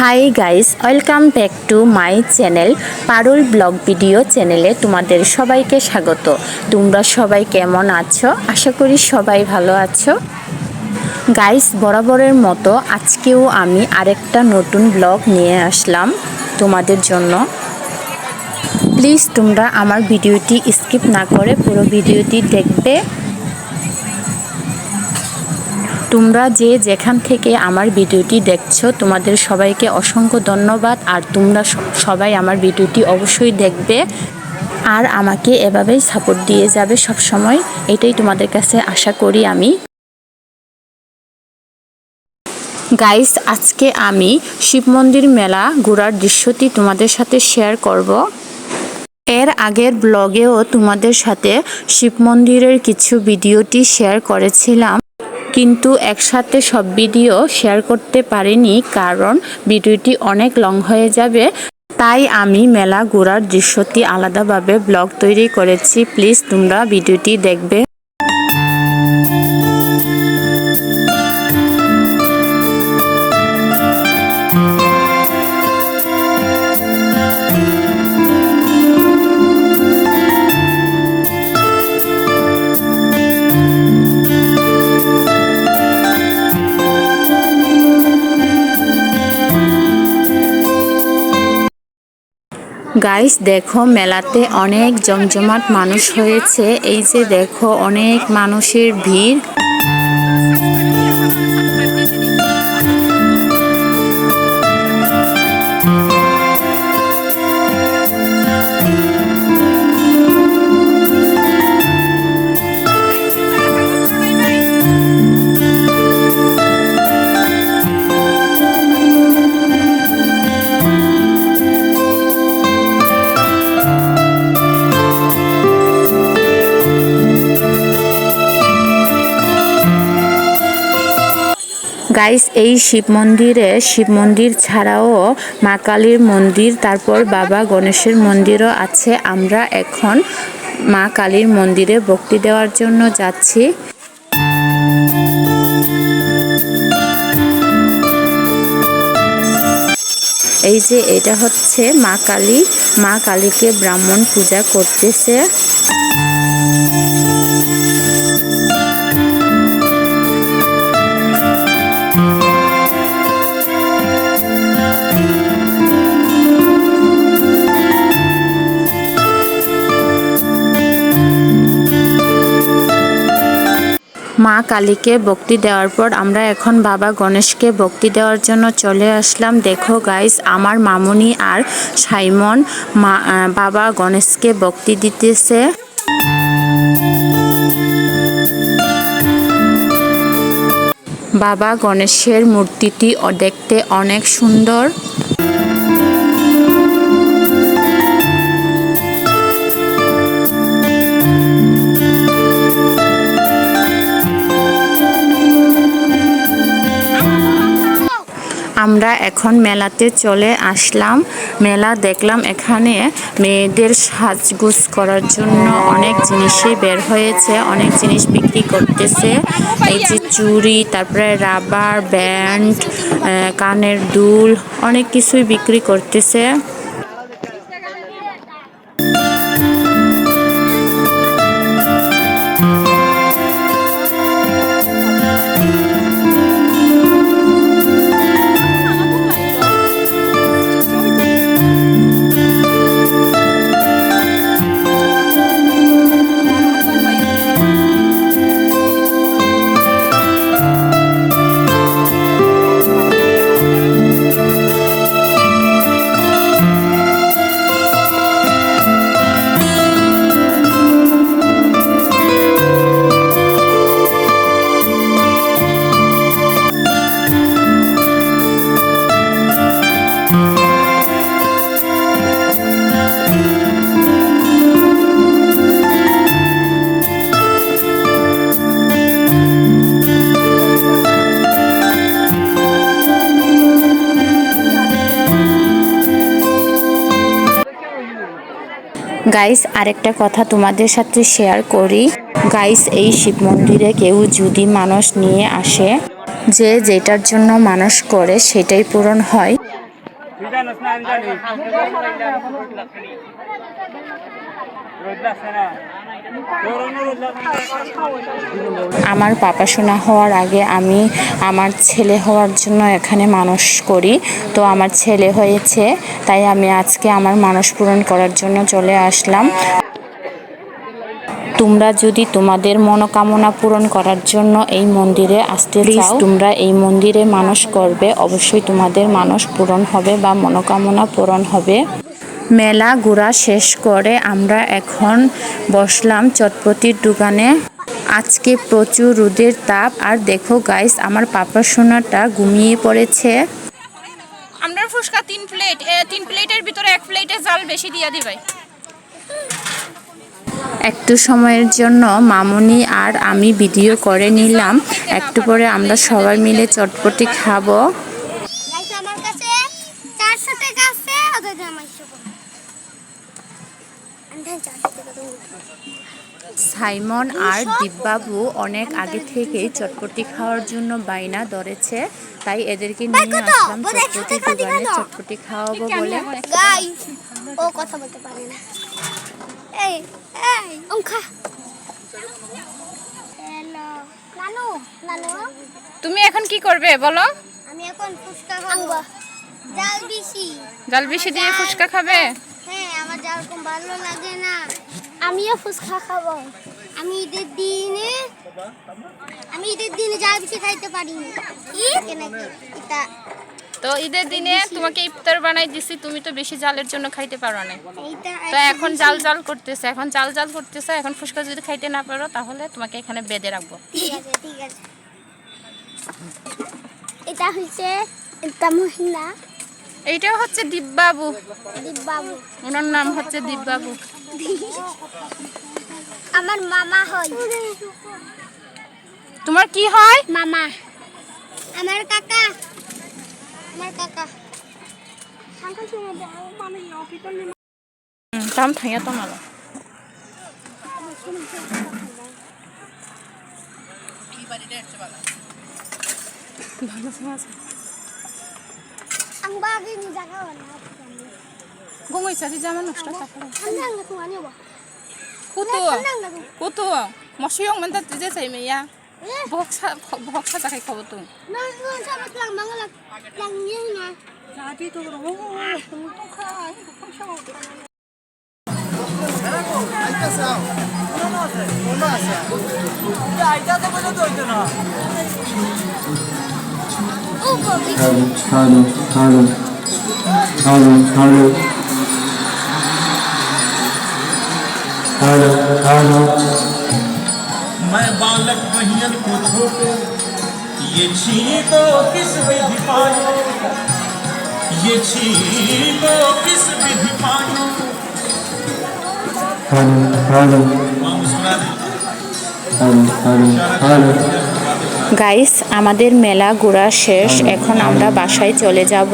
Hi guys, welcome back to my channel Parul blog video চ্যানেলে তোমাদের সবাইকে স্বাগত। তোমরা সবাই কেমন আছো? আশা করি সবাই ভালো আছো। গাইস, বরাবরের মতো আজকেও আমি আরেকটা নতুন ব্লগ নিয়ে আসলাম তোমাদের জন্য। প্লিজ তোমরা আমার ভিডিওটি স্কিপ না করে পুরো ভিডিওটি দেখবে। তোমরা যে যেখান থেকে আমার ভিডিওটি দেখছ, তোমাদের সবাইকে অসংখ্য ধন্যবাদ। আর তোমরা সবাই আমার ভিডিওটি অবশ্যই দেখবে। আর আমাকে এভাবেই সাপোর্ট দিয়ে যাবে সব সময় এটাই তোমাদের কাছে আশা করি আমি। গাইস আজকে আমি শিব মন্দির মেলা ঘোরার দৃশ্যটি তোমাদের সাথে শেয়ার করব। এর আগের ব্লগেও তোমাদের সাথে শিব মন্দিরের কিছু ভিডিওটি শেয়ার করেছিলাম। কিন্তু একসাথে সব ভিডিও শেয়ার করতে পারিনি কারণ ভিডিওটি অনেক লং হয়ে যাবে। তাই আমি মেলা ঘোরার দৃশ্যটি আলাদাভাবে ব্লগ তৈরি করেছি। প্লিজ তোমরা ভিডিওটি দেখবে। গাইস দেখো মেলাতে অনেক জমজমাট মানুষ হয়েছে। এই যে দেখো অনেক মানুষের ভিড়। গাইস, এই শিব মন্দিরে, শিব মন্দির ছাড়াও মা কালীর মন্দির, তারপর বাবা গণেশের মন্দিরও আছে। আমরা এখন মা কালীর মন্দিরে ভক্তি দেওয়ার জন্য যাচ্ছি। এই যে এটা হচ্ছে মা কালী। মা কালীকে ব্রাহ্মণ পূজা করতেছে। মা কালীকে ভক্তি দেওয়ার পর আমরা এখন বাবা গণেশকে ভক্তি দেওয়ার জন্য চলে আসলাম। দেখো গাইস আমার মামুনি আর সাইমন মা বাবা গণেশকে ভক্তি দিতেছে। বাবা গণেশের মূর্তিটি দেখতে অনেক সুন্দর। এখন মেলাতে চলে আসলাম। মেলা দেখলাম এখানে মেয়েদের সাজগুজ করার জন্য অনেক জিনিসই বের হয়েছে, অনেক জিনিস বিক্রি করতেছে। এই যে চুড়ি, তারপরে রাবার, ব্যান্ড কানের দুল, অনেক কিছুই বিক্রি করতেছে। গাইস আরেকটা কথা তোমাদের সাথে শেয়ার করি। গাইস এই শিব মন্দিরে কেউ যদি মানুষ নিয়ে আসে, যে যেটার জন্য মানুষ করে সেটাই পূরণ হয়। আমার পাপাশোনা হওয়ার আগে আমি আমার ছেলে হওয়ার জন্য এখানে মানুষ করি। তো আমার ছেলে হয়েছে, তাই আমি আজকে আমার মানস পূরণ করার জন্য চলে আসলাম। তোমরা যদি তোমাদের মনোকামনা পূরণ করার জন্য এই মন্দিরে আসতে চাও তোমরা এই মন্দিরে মানুষ করবে। অবশ্যই তোমাদের মানস পূরণ হবে বা মনোকামনা পূরণ হবে। মেলা ঘোরা শেষ করে আমরা এখন বসলাম চটপটির দোকানে। আজকে প্রচুর রোদের তাপ। আর দেখো গাইস আমার পাপা সোনাটা ঘুমিয়ে পড়েছে। আমরা ফুচকা তিন প্লেট তিন প্লেটের ভিতরে এক প্লেটে জাল বেশি দিয়ে দিবাই একটু সময়ের জন্য মামনি আর আমি ভিডিও করে নিলাম। একটু পরে আমরা সবাই মিলে চটপটি খাব গাইস আমার কাছে চারশো টাকা আছে ওদের দাম আইসো সাইমন আর দিব্যাবু অনেক আগে থেকেই চটপটি খাওয়ার জন্য বাইনা ধরেছে তাই এদেরকে নিয়ে আসলাম চটপটি দোকানে চটপটি খাওয়াবো বলে। ও কথা বলতে পারে না। এই এই তুমি এখন কি করবে বলো? আমি এখন ফুচকা খাব। জাল বেশি। জাল বেশি দিয়ে ফুচকা খাবে? হ্যাঁ আমার জাল কম ভালো লাগে না। আমিও ফুচকা খাব। আমি ঈদের দিনে আমি ঈদের দিনে জাল বেশি খাইতে পারি এটা তো ঈদের দিনে তোমাকে ইফতার বানাই দিছি তুমি তো বেশি জালের জন্য খাইতে পারো না। তো এখন জাল জাল করতেছে এখন জাল জাল করতেছে এখন ফুচকা যদি খাইতে না পারো তাহলে তোমাকে এখানে বেঁধে রাখব। ঠিক আছে ঠিক আছে। এটা হচ্ছে এটা মহিলা এইটাও হচ্ছে দিব্যাবু দিব্যাবু ওনার নাম হচ্ছে দিব্যাবু আমার মামা হয়। তোমার কি হয়? মামা। আমার কাকা। আমার কাকা। দাম থাইয়া তো মালো ang bagay wala. গঙ্গইছা দি জামা নষ্ট? কুতু. কুতু মসিয়ং মেনতা যে চাই মেয়া Eh, বহক বহক সাজা খাই খাব lang mga lang, lang yun na. Hallelujah, hallelujah, hallelujah, hallelujah. Hello, hello. मैं बालक महियन को छोड़ो ये छीनी तो किस विधि पायो ये छीनी तो किस विधि पायो hello hello hello hello hello guys আমাদের মেলা ঘোরা শেষ। এখন আমরা বাসায় চলে যাব।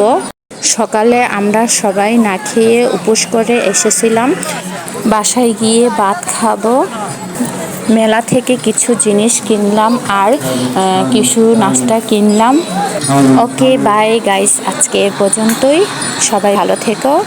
সকালে আমরা সবাই না খেয়ে উপোস করে এসেছিলাম। বাসায় গিয়ে ভাত খাব। মেলা থেকে কিছু জিনিস কিনলাম আর কিছু নাস্তা কিনলাম। ওকে বাই গাইস আজকে এ পর্যন্তই। সবাই ভালো থেকো।